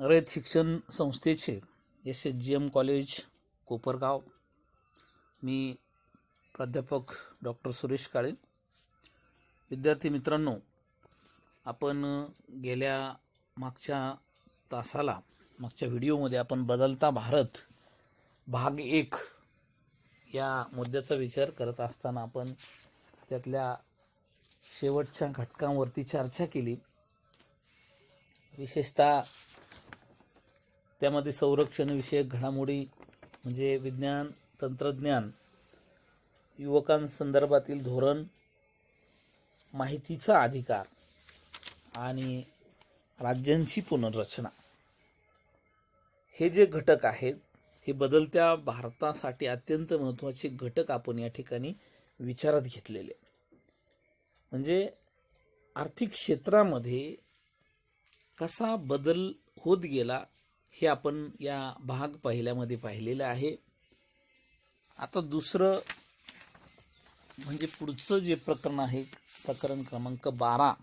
रयत शिक्षण संस्थेचे S H G M college Kopargaon. मी प्राध्यापक doctor Suresh काळे. विद्यार्थी मित्रांनो आपण गेल्या मागच्या तासाला मागच्या व्हिडिओमध्ये आपण बदलता भारत भाग एक या मुद्द्याचा विचार करत असताना आपण त्यातल्या शेवटच्या घटकांवरती चर्चा केली. विशेषतः त्यामध्ये संरक्षणविषयक घडामोडी म्हणजे विज्ञान तंत्रज्ञान युवकांसंदर्भातील धोरण माहितीचा अधिकार आणि राज्यांची पुनर्रचना. हे जे घटक आहेत हे बदलत्या भारतासाठी अत्यंत महत्त्वाचे घटक आपण या ठिकाणी विचारात घेतलेले. म्हणजे आर्थिक क्षेत्रामध्ये कसा बदल होत गेला हे आपण या भाग पहिल्यामध्ये पाहिलेलं आहे. आता दुसरं म्हणजे पुढचं जे प्रकरण आहे प्रकरण क्रमांक बारा.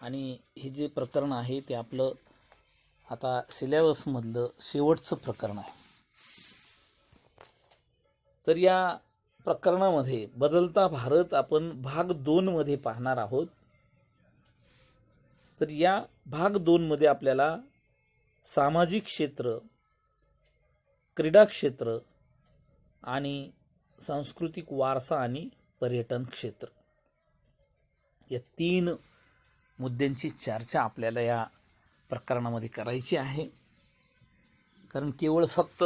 आणि हे जे प्रकरण आहे ते आपलं आता सिलेबसमधलं शेवटचं प्रकरण आहे. तर या प्रकरणामध्ये बदलता भारत आपण भाग दोनमध्ये पाहणार आहोत. तर या भाग दोनमध्ये आपल्याला सामाजिक क्षेत्र क्रीडा क्षेत्र आणि सांस्कृतिक वारसा आणि पर्यटन क्षेत्र. या तीन मुद्द्यांची चर्चा आपल्याला या प्रकरणामध्ये करायची आहे. कारण केवळ फक्त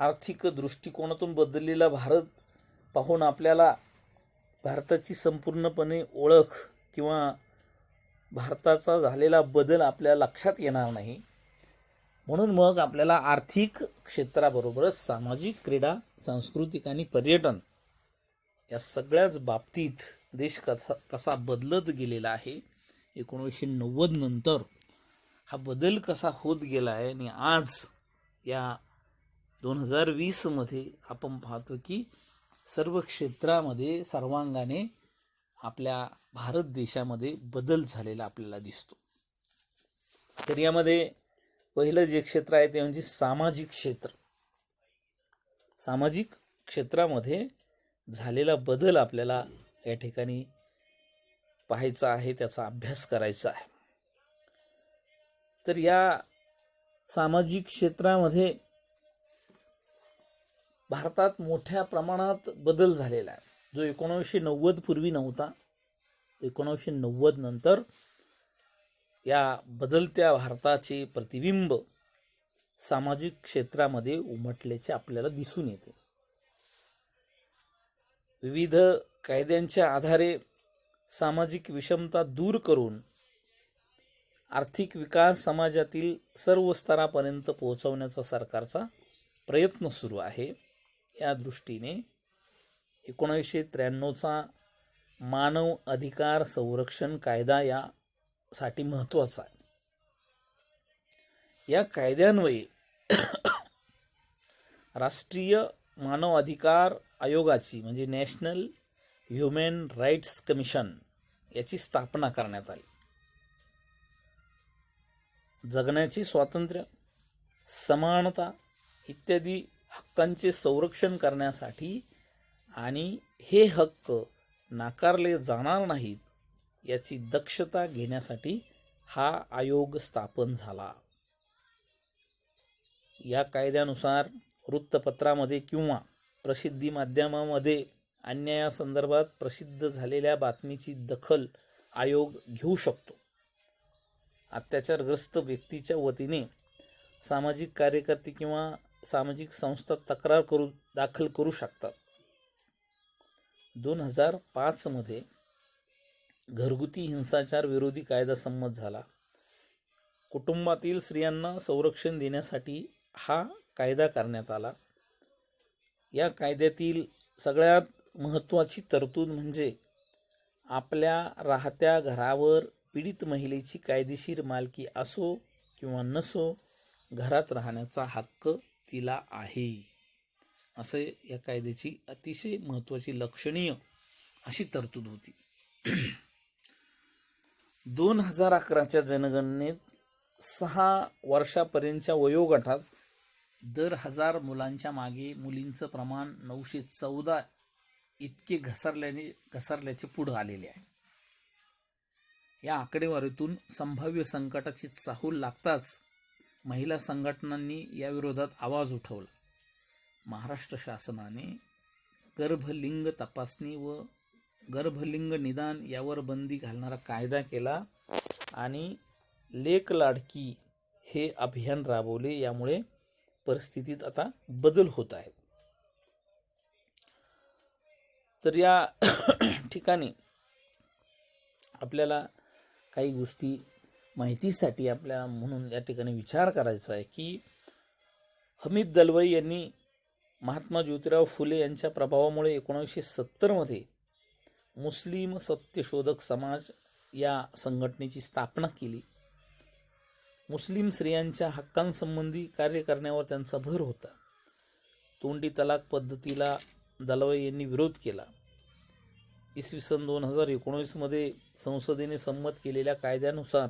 आर्थिक दृष्टिकोनातून बदललेला भारत पाहून आपल्याला भारताची संपूर्णपणे ओळख किंवा भारताचा झालेला बदल आपल्या लक्षात येणार नाही. म्हणून मग आपल्याला आर्थिक क्षेत्राबरोबरच सामाजिक क्रीडा सांस्कृतिक आणि पर्यटन या सगळ्याच बाबतीत देश कसा कसा बदलत गेलेला आहे एकोणीसशे नव्वद नंतर हा बदल कसा होत गेला आहे आणि आज या दोन हजार वीसमध्ये आपण पाहतो की सर्व क्षेत्रामध्ये सर्वांगाने आपल्या भारत देशामध्ये बदल झालेला आपल्याला दिसतो. तर यामध्ये पहिलं जे क्षेत्र आहे ते म्हणजे सामाजिक क्षेत्र. सामाजिक क्षेत्रामध्ये झालेला बदल आपल्याला या ठिकाणी पाहायचा आहे त्याचा अभ्यास करायचा आहे. तर या सामाजिक क्षेत्रामध्ये भारतात मोठ्या प्रमाणात बदल झालेला आहे. जो एकोणीसशे नव्वद पूर्वी नव्हता एकोणीसशे नव्वद नंतर या बदलत्या भारताचे प्रतिबिंब सामाजिक क्षेत्रामध्ये उमटल्याचे आपल्याला दिसून येते. विविध कायद्यांच्या आधारे सामाजिक विषमता दूर करून आर्थिक विकास समाजातील सर्व स्तरापर्यंत पोहोचवण्याचा सरकारचा प्रयत्न सुरू आहे. या दृष्टीने एकोणीसशे त्र्याण्णवचा मानव अधिकार संरक्षण कायदा या साठी महत्त्वाचा आहे. या कायद्यान्वये राष्ट्रीय मानव अधिकार आयोगाची म्हणजे नॅशनल ह्युमन राईट्स कमिशन याची स्थापना करण्यात आली. जगण्याचे स्वातंत्र्य समानता इत्यादी हक्कांचे संरक्षण करण्यासाठी आणि हे हक्क नाकारले जाणार नाहीत याची दक्षता घेण्यासाठी हा आयोग स्थापन झाला. या कायद्यानुसार वृत्तपत्रामध्ये किंवा प्रसिद्धी माध्यमामध्ये अन्यायासंदर्भात प्रसिद्ध झालेल्या बातमीची दखल आयोग घेऊ शकतो. अत्याचारग्रस्त व्यक्तीच्या वतीने सामाजिक कार्यकर्ते किंवा सामाजिक संस्था तक्रार करू दाखल करू शकतात. दोन हजार पाचमध्ये घरगुती हिंसाचार विरोधी कायदा संमत झाला. कुटुंबातील स्त्रियांना संरक्षण देण्यासाठी हा कायदा करण्यात आला. या कायद्यातील सगळ्यात महत्त्वाची तरतूद म्हणजे आपल्या राहत्या घरावर पीडित महिलेची कायदेशीर मालकी असो किंवा नसो घरात राहण्याचा हक्क तिला आहे. असे या कायद्याची अतिशय महत्त्वाची लक्षणीय अशी तरतूद होती. दोन हजार अकराच्या जनगणनेत सहा वर्षापर्यंतच्या वयोगटात दर हजार मुलांच्या मागे मुलींचं प्रमाण नऊशे चौदा इतके घसरल्याने घसरल्याचे पुढं आलेले आहे. या आकडेवारीतून संभाव्य संकटाची चाहूल लागताच महिला संघटनांनी याविरोधात आवाज उठवला. महाराष्ट्र शासनाने गर्भलिंग तपासणी व गर्भलिंग निदान यावर बंदी घालणारा कायदा केला आणि लेक लाडकी हे अभियान राबवले. यामुळे परिस्थितीत आता बदल होत आहे. तर या ठिकाणी आपल्याला काही गोष्टी माहितीसाठी आपल्या म्हणून या ठिकाणी विचार करायचा आहे की हमीद दलवाई यांनी महात्मा ज्योतिराव फुले यांच्या प्रभावामुळे एकोणीसशे सत्तरमध्ये मुस्लिम सत्यशोधक समाज या संघटनेची स्थापना केली. मुस्लिम स्त्रियांच्या हक्कांसंबंधी कार्य करण्यावर त्यांचा भर होता. तोंडी तलाक पद्धतीला दलवाई यांनी विरोध केला. इसवी सन दोन हजार एकोणीसमध्ये संसदेने संमत केलेल्या कायद्यानुसार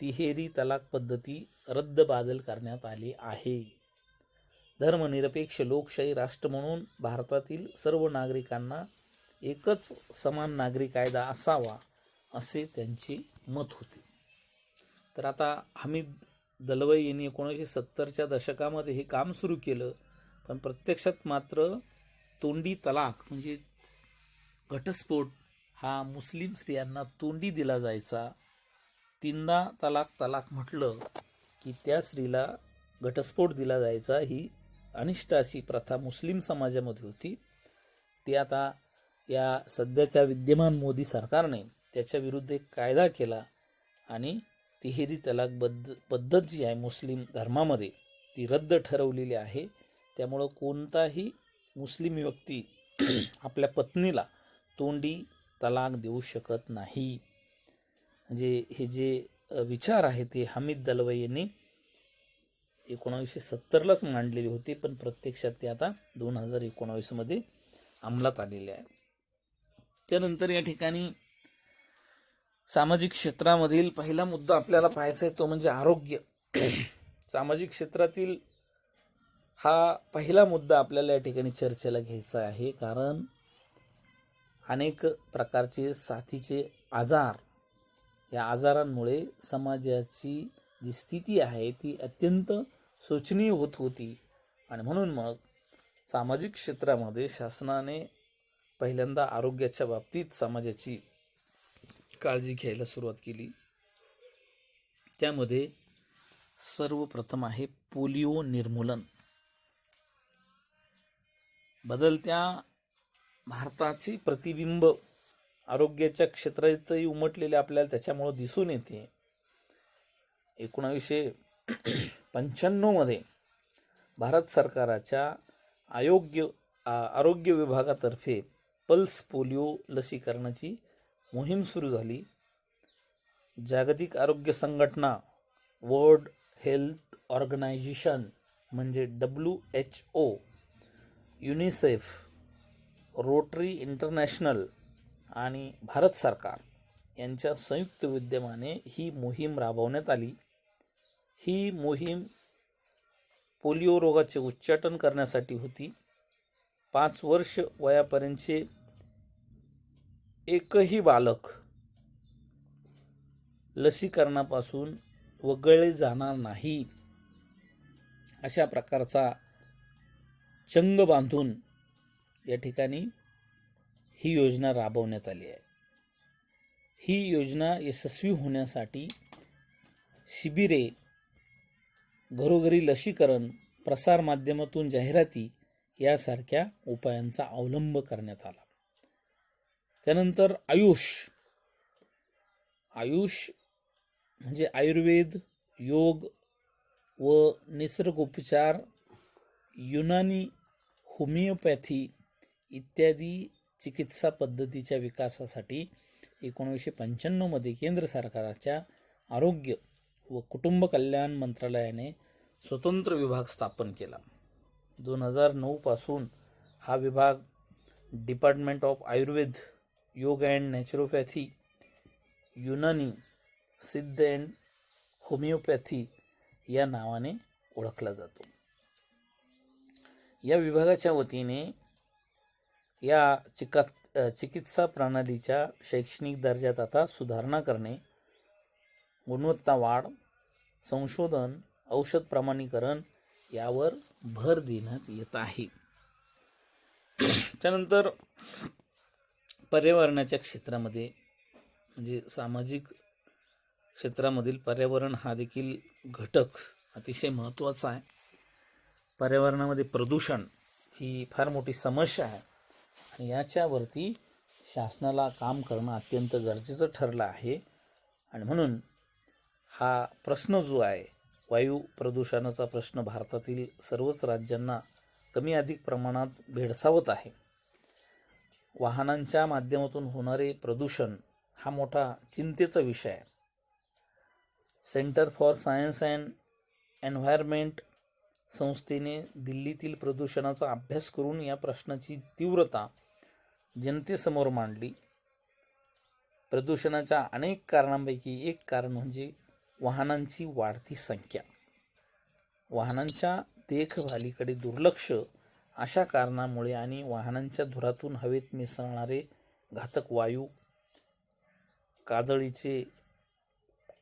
तिहेरी तलाक पद्धती रद्दबादल करण्यात आली आहे. धर्मनिरपेक्ष लोकशाही राष्ट्र म्हणून भारतातील सर्व नागरिकांना एकच समान नागरी कायदा असावा असे त्यांचे मत होते. तर आता हमीद दलवाई यांनी एकोणीसशे सत्तरच्या दशकामध्ये हे काम सुरू केलं पण प्रत्यक्षात मात्र तोंडी तलाक म्हणजे घटस्फोट हा मुस्लिम स्त्रियांना तोंडी दिला जायचा तीनदा तलाक तलाक म्हटलं की त्या स्त्रीला घटस्फोट दिला जायचा ही अनिष्ट अशी प्रथा मुस्लिम समाजामध्ये होती. ती आता या सध्याच्या विद्यमान मोदी सरकारने त्याच्या विरुद्ध एक कायदा केला आणि तिहेरी तलाक बद्ध पद्धत जी आहे मुस्लिम धर्मामध्ये ती रद्द ठरवलेली आहे. त्यामुळं कोणताही मुस्लिम व्यक्ती आपल्या पत्नीला तोंडी तलाक देऊ शकत नाही. म्हणजे हे जे विचार आहे ते हमीद दलवाई यांनी एकोणावीसशे सत्तरलाच मांडलेले होते पण प्रत्यक्षात ते आता दोन हजार एकोणावीसमध्ये अंमलात आलेले आहे. त्यानंतर या ठिकाणी सामाजिक क्षेत्रामधील पहिला मुद्दा आपल्याला पाहायचा आहे तो म्हणजे आरोग्य. सामाजिक क्षेत्रातील हा पहिला मुद्दा आपल्याला या ठिकाणी चर्चेला घ्यायचा आहे कारण अनेक प्रकारचे साथीचे आजार या आजारांमुळे समाजाची जी स्थिती आहे ती अत्यंत शोचनीय होत होती. आणि म्हणून मग सामाजिक क्षेत्रामध्ये शासनाने पहिल्यांदा आरोग्याच्या बाबतीत समाजाची काळजी घ्यायला सुरुवात केली. त्यामध्ये सर्वप्रथम आहे पोलिओ निर्मूलन. बदलत्या भारताची प्रतिबिंब आरोग्याच्या क्षेत्रातही उमटलेले आपल्याला त्याच्यामुळं दिसून येते. एकोणावीसशे पंच्याण्णवमध्ये भारत सरकाराच्या आयोग्य आरोग्य विभागातर्फे पल्स पोलिओ लसीकरणाची मोहीम सुरू झाली. जागतिक आरोग्य संघटना वर्ल्ड हेल्थ ऑर्गनायझेशन म्हणजे W H O UNICEF Rotary International आणि भारत सरकार यांच्या संयुक्त विद्यमाने ही मोहीम राबवण्यात आली. ही मोहीम पोलिओ रोगाचे उच्चाटन करण्यासाठी होती. पाच वर्ष वयापर्यंतचे एकही बालक लसीकरणापासून वगळले जाणार नाही अशा प्रकारचा चंग बांधून या ठिकाणी ही योजना राबवण्यात आली आहे. ही योजना यशस्वी होण्यासाठी शिबिरे घरोघरी लसीकरण प्रसारमाध्यमातून जाहिराती यासारख्या उपायांचा अवलंब करण्यात आला. त्यानंतर आयुष. आयुष म्हणजे आयुर्वेद योग व निसर्गोपचार युनानी होमिओपॅथी इत्यादी चिकित्सा पद्धतीच्या विकासासाठी एकोणीसशे पंच्याण्णवमध्ये केंद्र सरकारच्या आरोग्य व कुटुंब कल्याण मंत्रालयाने स्वतंत्र विभाग स्थापन केला. दोन हजार नऊपासून हा विभाग डिपार्टमेंट ऑफ आयुर्वेद योग अँड नॅचरोपॅथी युनानी सिद्ध अँड होमिओपॅथी या नावाने ओळखला जातो. या विभागाच्या वतीने या चिका चिकित्सा प्रणालीच्या शैक्षणिक दर्जात आता सुधारणा करणे गुणवत्ता वाढ संशोधन औषध प्रमाणीकरण यावर भर देण्यात येत आहे. त्यानंतर पर्यावरणाच्या क्षेत्रामध्ये म्हणजे सामाजिक क्षेत्रामधील पर्यावरण हा देखील घटक अतिशय महत्त्वाचा आहे. पर्यावरणामध्ये प्रदूषण ही फार मोठी समस्या आहे आणि याच्यावरती शासनाला काम करणं अत्यंत गरजेचं ठरलं आहे. आणि म्हणून हा प्रश्न जो आहे वायू प्रदूषणाचा प्रश्न भारतातील सर्वच राज्यांना कमी अधिक प्रमाणात भेडसावत आहे. वाहनांच्या माध्यमातून होणारे प्रदूषण हा मोठा चिंतेचा विषय आहे. Centre for science and environment संस्थेने दिल्लीतील प्रदूषणाचा अभ्यास करून या प्रश्नाची तीव्रता जनतेसमोर मांडली. प्रदूषणाच्या अनेक कारणांपैकी एक कारण म्हणजे वाहनांची वाढती संख्या. वाहनांच्या देखभालीकडे दुर्लक्ष अशा कारणामुळे आणि वाहनांच्या धुरातून हवेत मिसळणारे घातक वायू काजळीचे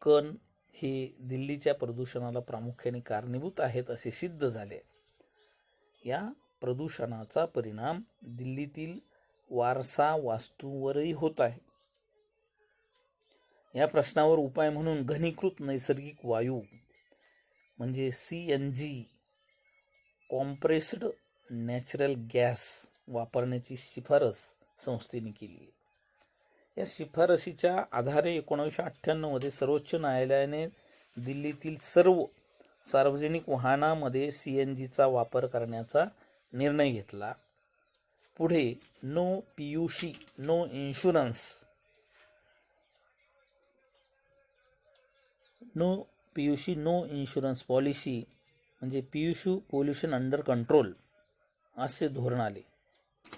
कण हे दिल्लीच्या प्रदूषणाला प्रामुख्याने कारणीभूत आहेत असे सिद्ध झाले. या प्रदूषणाचा परिणाम दिल्लीतील वारसा वास्तूवरही होत आहे. या प्रश्नावर उपाय म्हणून घनीकृत नैसर्गिक वायू म्हणजे C N G compressed natural gas वापरण्याची शिफारस संस्थेने केली आहे. या शिफारशीच्या आधारे एकोणीसशे अठ्ठ्याण्णवमध्ये सर्वोच्च न्यायालयाने दिल्लीतील सर्व सार्वजनिक वाहनामध्ये सी एन जीचा वापर करण्याचा निर्णय घेतला. पुढे no P U C no insurance no P U C no insurance policy म्हणजे P U pollution under control असे धोरण आले.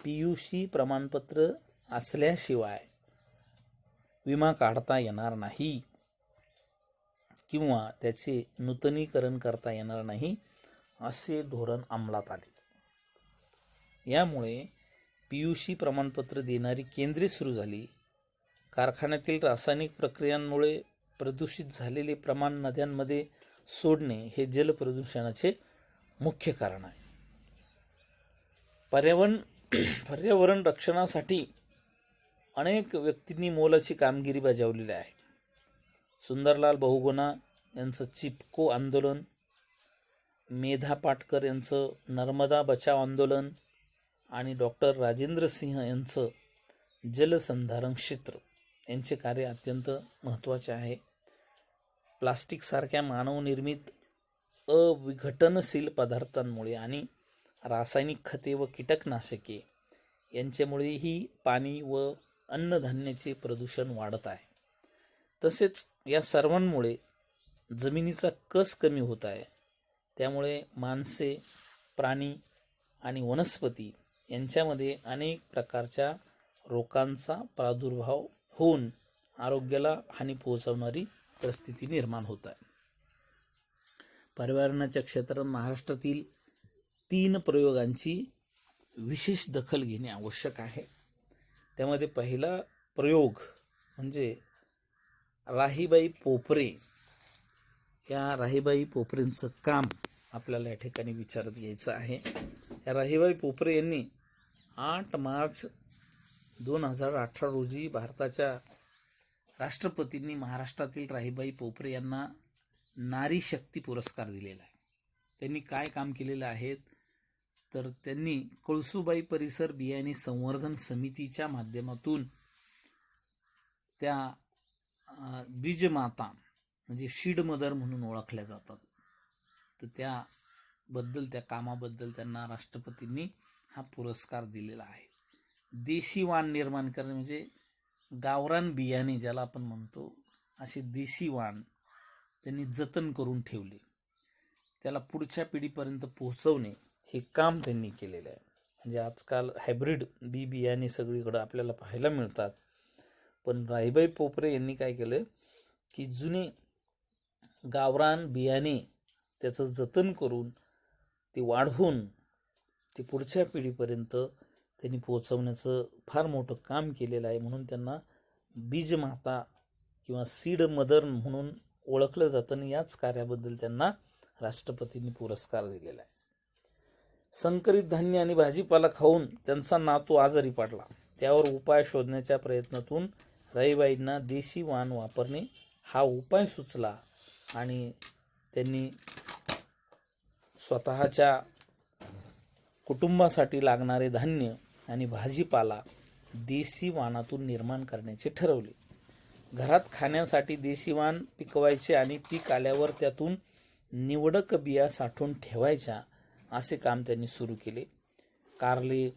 पी यू सी प्रमाणपत्र असल्याशिवाय विमा काढता येणार नाही किंवा त्याचे नूतनीकरण करता येणार नाही असे धोरण अंमलात आले. यामुळे पी यू सी प्रमाणपत्र देणारी केंद्रे सुरू झाली. कारखान्यातील रासायनिक प्रक्रियांमुळे प्रदूषित झालेले प्रमाण नद्यांमध्ये सोडणे हे जलप्रदूषणाचे मुख्य कारण आहे. पर्यावरण पर्यावरण रक्षणासाठी अनेक व्यक्तींनी मोलाची कामगिरी बजावलेली आहे. सुंदरलाल बहुगुणा यांचं चिपको आंदोलन मेधा पाटकर यांचं नर्मदा बचाव आंदोलन आणि डॉक्टर राजेंद्र सिंह यांचं जलसंधारण क्षेत्र यांचे कार्य अत्यंत महत्त्वाचे आहे. प्लास्टिकसारख्या मानवनिर्मित अविघटनशील पदार्थांमुळे आणि रासायनिक खते व कीटकनाशके यांच्यामुळेही पाणी व अन्नधान्याचे प्रदूषण वाढत आहे. तसेच या सर्वांमुळे जमिनीचा कस कमी होत आहे. त्यामुळे माणसे प्राणी आणि वनस्पती यांच्यामध्ये अनेक प्रकारच्या रोगांचा प्रादुर्भाव होऊन आरोग्याला हानी पोहोचवणारी परिस्थिती निर्माण होत आहे. पर्यावरणाच्या क्षेत्रात महाराष्ट्रातील तीन प्रयोगांची विशेष दखल घेणे आवश्यक आहे. त्यामध्ये पहिला प्रयोग म्हणजे राहीबाई पोपरे या राहीबाई पोपरेंचं काम आपल्याला या ठिकाणी विचारत घ्यायचं आहे. या राहीबाई पोपरे यांनी आठ मार्च दोन हजार अठरा रोजी भारताच्या राष्ट्रपतींनी महाराष्ट्रातील राहीबाई पोपरे यांना नारी शक्ती पुरस्कार दिलेला आहे. त्यांनी काय काम केलेलं आहे? तर त्यांनी कळसुबाई परिसर बियाणे संवर्धन समितीच्या माध्यमातून त्या बीजमाता म्हणजे शीड मदर म्हणून ओळखल्या जातात. तर त्याबद्दल त्या कामाबद्दल त्यांना राष्ट्रपतींनी हा पुरस्कार दिलेला आहे. देशी वाण निर्माण करणे म्हणजे गावरान बियाणे ज्याला आपण म्हणतो असे देशी वाण त्यांनी जतन करून ठेवले. त्याला पुढच्या पिढीपर्यंत पोहोचवणे हे काम त्यांनी केलेलं आहे. म्हणजे आजकाल हायब्रिड बी बियाणे सगळीकडं आपल्याला पाहायला मिळतात. पण राहीबाई पोपरे यांनी काय केलं की जुने गावरान बियाणे त्याचं जतन करून ते वाढवून ते पुढच्या पिढीपर्यंत त्यांनी पोचवण्याचं फार मोठं काम केलेलं आहे म्हणून त्यांना बीजमाता किंवा सीड मदर म्हणून ओळखलं जातं आणि याच कार्याबद्दल त्यांना राष्ट्रपतींनी पुरस्कार दिलेला आहे. संकरित धान्य आणि भाजीपाला खाऊन त्यांचा नातू आजारी पडला. त्यावर उपाय शोधण्याच्या प्रयत्नातून रईबाईंना देशी वाण वापरणे हा उपाय सुचला आणि त्यांनी स्वतःच्या कुटुंबासाठी लागणारे धान्य आणि भाजीपाला देशी वाणातून निर्माण करण्याचे ठरवले. घरात खाण्यासाठी देशी वाण पिकवायचे आणि पीक आल्यावर त्यातून निवडक बिया साठवून ठेवायच्या असे काम त्यांनी सुरू केले. कारले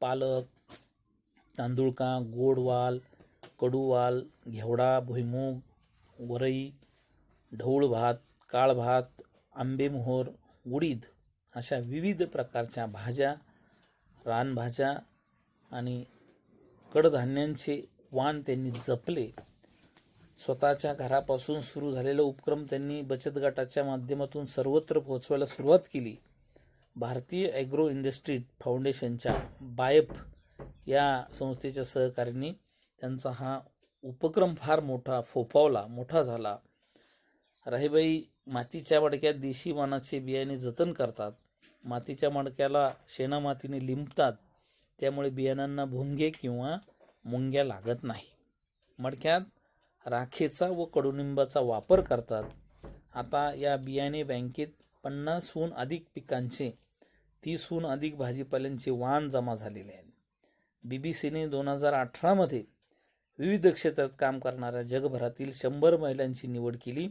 पालक तांदूळका गोडवाल कडूवाल घेवडा भुईमूग वरई ढवळ भात काळ भात आंबेमोहर उडीद अशा विविध प्रकारच्या भाज्या रानभाज्या आणि कडधान्यांचे वाण त्यांनी जपले. स्वतःच्या घरापासून सुरू झालेला उपक्रम त्यांनी बचत गटाच्या माध्यमातून सर्वत्र पोहोचवायला सुरुवात केली. भारतीय ॲग्रो इंडस्ट्री फाउंडेशनच्या बायफ या संस्थेच्या सहकार्याने त्यांचा हा उपक्रम फार मोठा फोफावला मोठा झाला. राहीबाई मातीच्या मडक्यात देशी वानाचे बियाणे जतन करतात. मातीच्या मडक्याला शेणामातीने लिंपतात त्यामुळे बियाणांना भुंगे किंवा मुंग्या लागत नाही. मडक्यात राखेचा व कडुनिंबाचा वापर करतात. आता या बियाणे बँकेत पन्नासहून अधिक पिकांचे तीसहून अधिक भाजीपाल्यांचे वाण जमा झालेले आहेत. बी बी सीने दोन हजार अठरामध्ये विविध क्षेत्रात काम करणाऱ्या जगभरातील शंभर महिलांची निवड केली.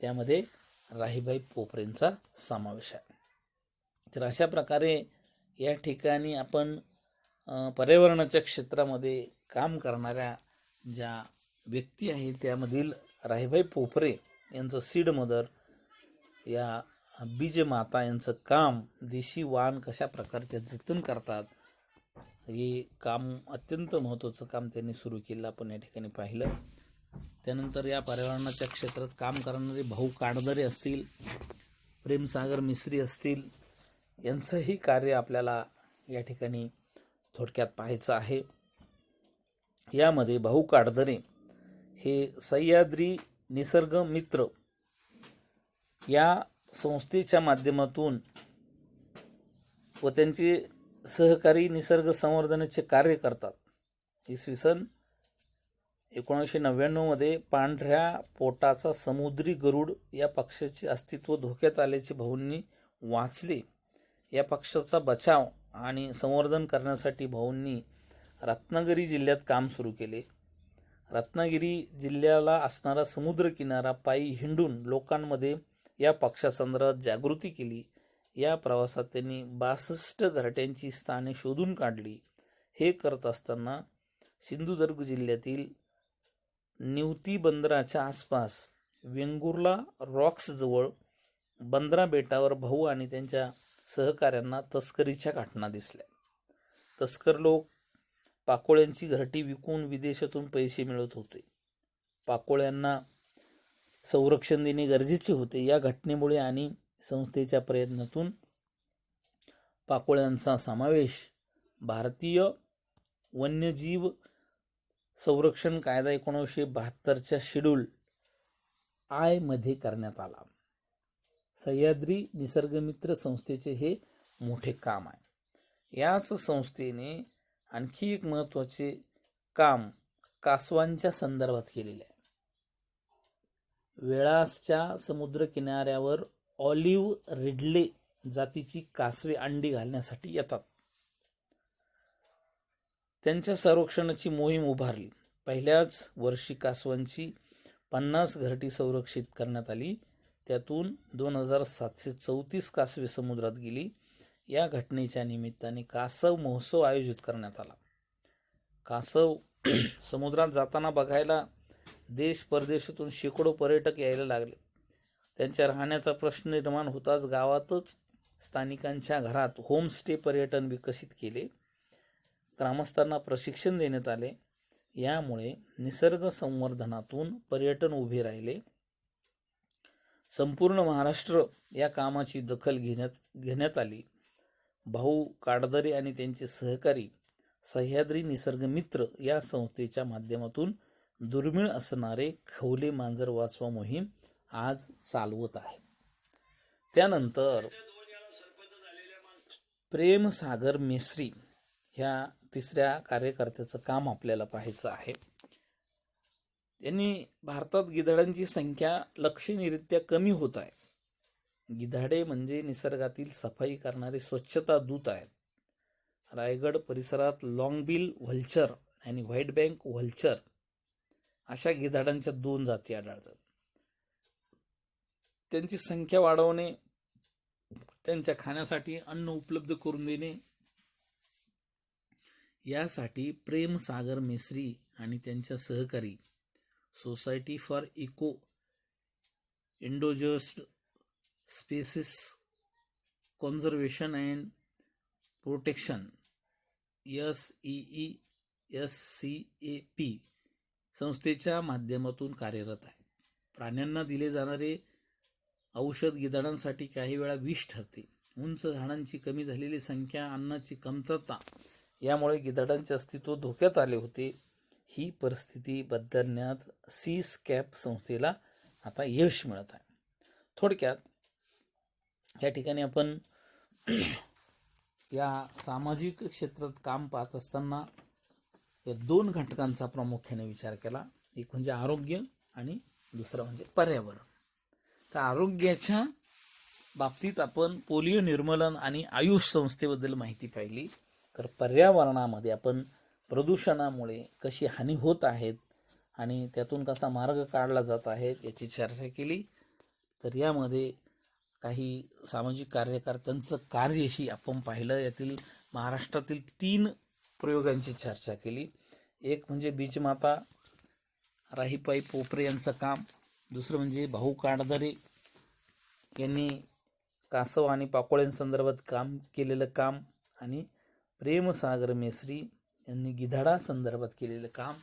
त्यामध्ये राहीबाई पोपरेंचा समावेश आहे. तर अशा प्रकारे या ठिकाणी आपण पर्यावरणाच्या क्षेत्रामध्ये काम करणाऱ्या ज्या व्यक्ती आहेत त्यामधील राहीबाई पोपरे यांचं सीड मदर या बीज माता यांचं काम देशी वाण कशा प्रकारचे जतन करतात हे काम अत्यंत महत्त्वाचं काम त्यांनी सुरू केलं. आपण या ठिकाणी पाहिलं. त्यानंतर या पर्यावरणाच्या क्षेत्रात काम करणारे भाऊ काडदरे असतील प्रेमसागर मिस्त्री असतील यांचंही कार्य आपल्याला या ठिकाणी थोडक्यात पाहायचं आहे. यामध्ये भाऊ काडदरे हे सह्याद्री निसर्ग मित्र या संस्थेच्या माध्यमातून व त्यांचे सहकारी निसर्ग संवर्धनाचे कार्य करतात. इसवी सन एकोणीसशे नव्याण्णवमध्ये पांढऱ्या पोटाचा समुद्री गरुड या पक्षाचे अस्तित्व धोक्यात आल्याचे भाऊंनी वाचले. या पक्षाचा बचाव आणि संवर्धन करण्यासाठी भाऊंनी रत्नागिरी जिल्ह्यात काम सुरू केले. रत्नागिरी जिल्ह्याला असणारा समुद्रकिनारा पायी हिंडून लोकांमध्ये या पक्षासंदर्भात जागृती केली. या प्रवासात त्यांनी बासष्ट घरट्यांची स्थाने शोधून काढली. हे करत असताना सिंधुदुर्ग जिल्ह्यातील निवती बंदराच्या आसपास वेंगुर्ला रॉक्सजवळ बंदरा बेटावर भाऊ आणि त्यांच्या सहकाऱ्यांना तस्करीच्या घटना दिसल्या. तस्कर लोक पाकोळ्यांची घरटी विकून विदेशातून पैसे मिळवत होते. पाकोळ्यांना संरक्षण देणे गरजेचे होते. या घटनेमुळे आणि संस्थेच्या प्रयत्नातून पाकोळ्यांचा समावेश भारतीय वन्यजीव संरक्षण कायदा एकोणीसशे बहात्तरच्या शेड्यूल आयमध्ये करण्यात आला. सह्याद्री निसर्गमित्र संस्थेचे हे मोठे काम आहे. याच संस्थेने आणखी एक महत्त्वाचे काम कासवांच्या संदर्भात केलेले आहे. वेळासच्या समुद्र किनाऱ्यावर ऑलिव्ह रिडले जातीची कासवे अंडी घालण्यासाठी येतात. त्यांच्या संरक्षणाची मोहीम उभारली. पहिल्याच वर्षी कासवांची पन्नास घरटी संरक्षित करण्यात आली. त्यातून दोन हजार सातशे चौतीस कासवे समुद्रात गेली. या घटनेच्या निमित्ताने कासव महोत्सव आयोजित करण्यात आला. कासव समुद्रात जाताना बघायला देश परदेशातून शेकडो पर्यटक यायला लागले. त्यांच्या राहण्याचा प्रश्न निर्माण होताच गावातच स्थानिकांच्या घरात होमस्टे पर्यटन विकसित केले. ग्रामस्थांना प्रशिक्षण देण्यात आले. यामुळे निसर्ग संवर्धनातून पर्यटन उभे राहिले. संपूर्ण महाराष्ट्र या कामाची दखल घेण्यात घेण्यात आली. भाऊ काडदरे आणि त्यांचे सहकारी सह्याद्री निसर्गमित्र या संस्थेच्या माध्यमातून दुर्मिळ असणारे खवले मांजर वाचवा मोहीम आज चालवत आहे. त्यानंतर प्रेमसागर मेसरी ह्या तिसऱ्या कार्यकर्त्याचं काम आपल्याला पाहायचं आहे. त्यांनी भारतात गिधाडांची संख्या लक्षणीयरित्या कमी होत आहे. गिधाडे म्हणजे निसर्गातील सफाई करणारे स्वच्छता दूत आहेत. रायगड परिसरात लॉंगबिल व्हल्चर आणि व्हाईट बँक व्हल्चर अशा गिधाडांच्या दोन जाती आढळतात. त्यांची संख्या वाढवणे त्यांच्या खाण्यासाठी अन्न उपलब्ध करून देणे यासाठी प्रेम सागर मेसरी आणि त्यांच्या सहकारी society for eco endangered species conservation and protection S E S C A P संस्थेच्या माध्यमातून कार्यरत आहे. प्राण्यांना दिले जाणारे औषध गिधाडांसाठी काही वेळा विष ठरते. उंच झाडांची कमी झालेली संख्या अन्नाची कमतरता यामुळे गिधाडांचे अस्तित्व धोक्यात आले होते. ही परिस्थिती बदलण्यात सी स्कॅप संस्थेला आता यश मिळत आहे. थोडक्यात या ठिकाणी आपण या सामाजिक क्षेत्रात काम पाहत असताना या दोन घटकांचा प्रामुख्याने विचार केला. एक म्हणजे आरोग्य आणि दुसरं म्हणजे पर्यावरण. तर आरोग्याच्या बाबतीत आपण पोलिओ निर्मूलन आणि आयुष संस्थेबद्दल माहिती पाहिली. तर पर्यावरणामध्ये आपण प्रदूषणामुळे कशी हानी होत आहेत आणि त्यातून कसा मार्ग काढला जात आहे याची चर्चा केली. तर यामध्ये काही सामाजिक कार्यकर्त्यांचं कार्यही आपण पाहिलं. यातील महाराष्ट्रातील तीन प्रयोगांची चर्चा केली. एक म्हणजे बीजमाता राहीपाई पोपरे यांचं काम. दुसरं म्हणजे भाऊ काडदरे यांनी कासव आणि पाकोळ्यांसंदर्भात काम केलेलं काम. आणि प्रेमसागर मेसरी यांनी गिधाडा संदर्भात केलेलं काम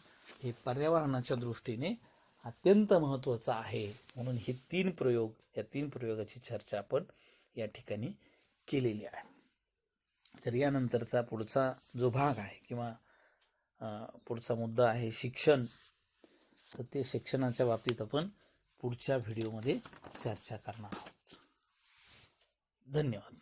हे पर्यावरणाच्या दृष्टीने अत्यंत महत्त्वाचं आहे. म्हणून हे तीन प्रयोग या तीन प्रयोगाची चर्चा आपण या ठिकाणी केलेली आहे. तर यानंतरचा पुढचा जो भाग आहे किंवा पुढचा मुद्दा आहे शिक्षण. तर ते शिक्षणाच्या बाबतीत आपण पुढच्या व्हिडिओमध्ये चर्चा करणार आहोत. धन्यवाद.